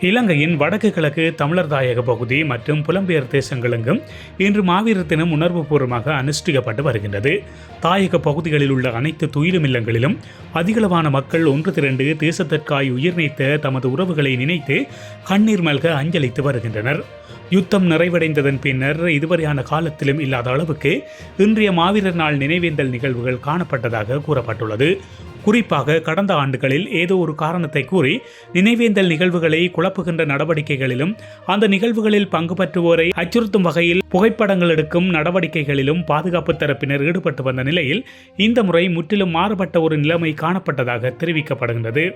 இலங்கையின் வடக்கு கிழக்கு தமிழர் தாயக பகுதி மற்றும் புலம்பெயர் தேசங்களெங்கும் இன்று மாவீரர் தினம் உணர்வுபூர்வமாக அனுஷ்டிக்கப்பட்டு வருகின்றது. தாயக பகுதிகளில் உள்ள அனைத்து துயிலும் இல்லங்களிலும் அதிகளவான மக்கள் ஒன்று திரண்டு தேசத்திற்காய் உயிர் நீத்த தமது உறவுகளை நினைத்து கண்ணீர் மல்க அஞ்சலித்து வருகின்றனர். யுத்தம் நிறைவடைந்ததன் பின்னர் இதுவரையான காலத்திலும் இல்லாத அளவுக்கு இன்றைய மாவீரர் நாள் நினைவேந்தல் நிகழ்வுகள் காணப்பட்டதாக கூறப்பட்டுள்ளது. குறிப்பாக கடந்த ஆண்டுகளில் ஏதோ ஒரு காரணத்தை கூறி நினைவேந்தல் நிகழ்வுகளை குழப்புகின்ற நடவடிக்கைகளிலும் அந்த நிகழ்வுகளில் பங்கு பெற்றுவோரை அச்சுறுத்தும் வகையில் புகைப்படங்கள் எடுக்கும் நடவடிக்கைகளிலும் பாதுகாப்பு தரப்பினர் ஈடுபட்டு வந்த நிலையில் இந்த முறை முற்றிலும் மாறுபட்ட ஒரு நிலைமை காணப்பட்டதாக தெரிவிக்கப்படுகின்றது.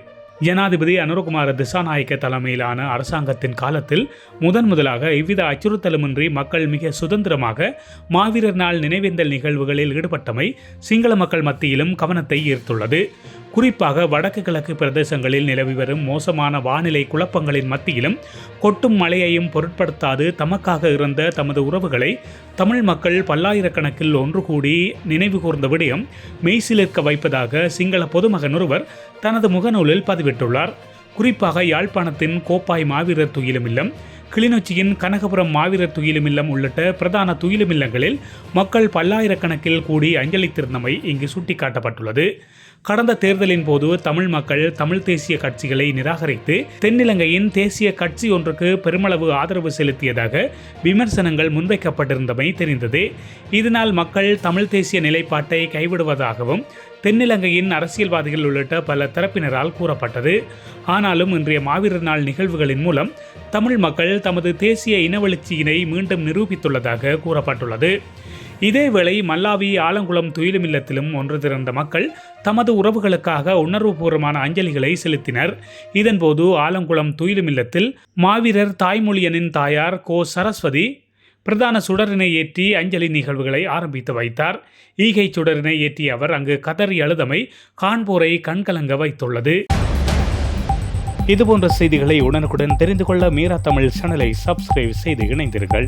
ஜனாதிபதி அனுரகுமார திசாநாயக்க தலைமையிலான அரசாங்கத்தின் காலத்தில் முதன் முதலாக எவ்வித அச்சுறுத்தலுமின்றி மக்கள் மிக சுதந்திரமாக மாவீரர் நாள் நினைவேந்தல் நிகழ்வுகளில் ஈடுபட்டமை சிங்கள மக்கள் மத்தியிலும் கவனத்தை ஈர்த்துள்ளது. குறிப்பாக வடக்கு கிழக்கு பிரதேசங்களில் நிலவி வரும் மோசமான வானிலை குழப்பங்களின் மத்தியிலும் கொட்டும் மழையையும் பொருட்படுத்தாது தமக்காக இருந்த தமது உறவுகளை தமிழ் மக்கள் பல்லாயிரக்கணக்கில் ஒன்று கூடி நினைவு கூர்ந்த விடயம் மெய்சிலிருக்க வைப்பதாக சிங்கள பொதுமகன் ஒருவர் தனது முகநூலில் பதிவிட்டுள்ளார். குறிப்பாக யாழ்ப்பாணத்தின் கோப்பாய் மாவீரர் துயிலும் இல்லம் கிளிநொச்சியின் கனகபுரம் மாவீரர் துயிலும் இல்லம் உள்ளிட்ட பிரதான துயிலும் இல்லங்களில் மக்கள் பல்லாயிரக்கணக்கில் கூடி அஞ்சலித்திருந்தமை இங்கு சுட்டிக்காட்டப்பட்டுள்ளது. கடந்த தேர்தலின் போது தமிழ் மக்கள் தமிழ் தேசிய கட்சிகளை நிராகரித்து தென்னிலங்கையின் தேசிய கட்சி ஒன்றுக்கு பெருமளவு ஆதரவு செலுத்தியதாக விமர்சனங்கள் முன்வைக்கப்பட்டிருந்தமை தெரிந்தது. இதனால் மக்கள் தமிழ் தேசிய நிலைப்பாட்டை கைவிடுவதாகவும் தென்னிலங்கையின் அரசியல்வாதிகள் உள்ளிட்ட பல தரப்பினரால் கூறப்பட்டது. ஆனாலும் இன்றைய மாவீரர் நாள் நிகழ்வுகளின் மூலம் தமிழ் மக்கள் தமது தேசிய இனவெழுச்சியினை மீண்டும் நிரூபித்துள்ளதாக கூறப்பட்டுள்ளது. இதேவேளை மல்லாவி ஆலங்குளம் துயிலும் இல்லத்திலும் ஒன்று திரண்ட மக்கள் தமது உறவுகளுக்காக உணர்வுபூர்வமான அஞ்சலிகளை செலுத்தினர். இதன்போது ஆலங்குளம் துயிலும் இல்லத்தில் மாவீரர் தாய்மொழியனின் தாயார் கோ சரஸ்வதி பிரதான சுடரினை ஏற்றி அஞ்சலி நிகழ்வுகளை ஆரம்பித்து வைத்தார். ஈகை சுடரினை ஏற்றிய அவர் அங்கு கதறி அழுதமை காண்போரை கண்கலங்க வைத்துள்ளது. இதுபோன்ற செய்திகளை உடனுக்குடன் தெரிந்து கொள்ள மீரா தமிழ் சேனலை சப்ஸ்கிரைப் செய்து இணைந்தீர்கள்